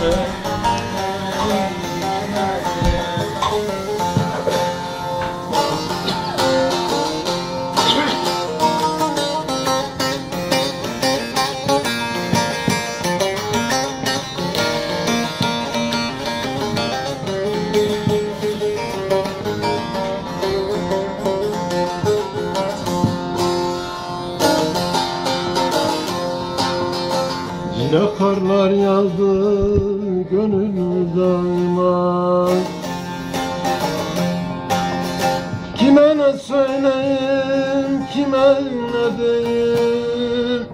十 Yine karlar yağdı gönül dağıma Kime ne söyleyeyim, kime ne diyeyim?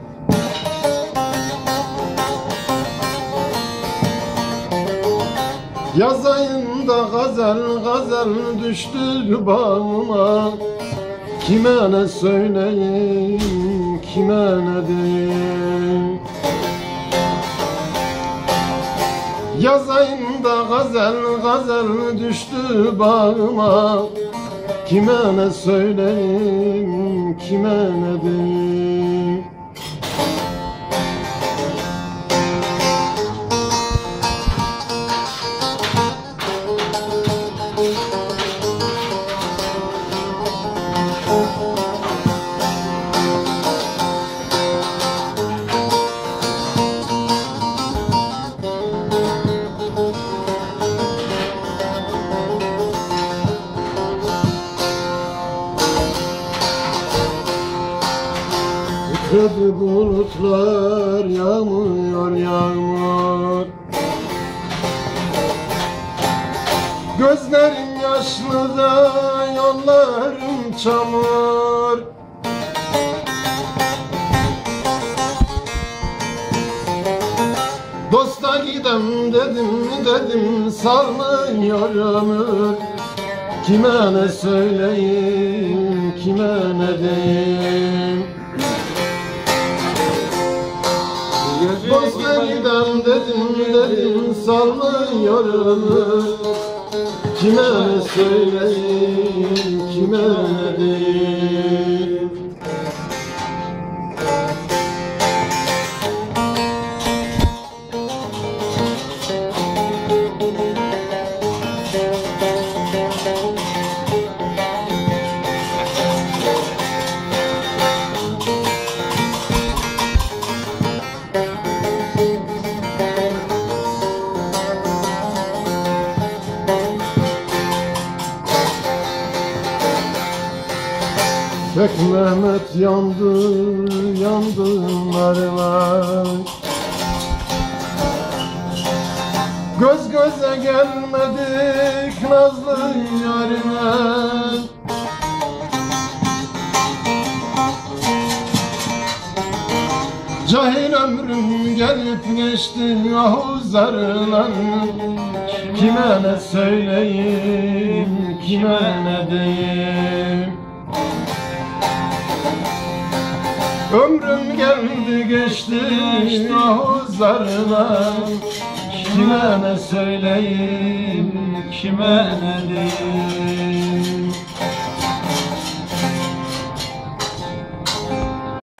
Yaz ayında gazel gazel düştü bağıma Kime ne söyleyeyim, kime ne diyeyim Yaz ayında gazel gazel düştü bağıma. Kime ne söyleyeyim, kime ne diyeyim Kırdı bulutlar yağmıyor yağmur. Gözlerim yaşlı da yollarım çamur. Dosta gidem dedim dedim sarmıyor ömür. Kime ne söyleyeyim kime ne diyeyim Dosta gidem dedim dedim salmıyor ömür Kime söyleyeyim kime ne diyeyim Tek Mehmet yandı, yandı narlar Göz göze gelmedik nazlı yarime Cahil ömrüm gelip geçti ah zarlan Kime ne söyleyeyim, kime ne diyeyim Ömrüm geldi geçti zarlan Kime ne söyleyeyim, kime ne diyeyim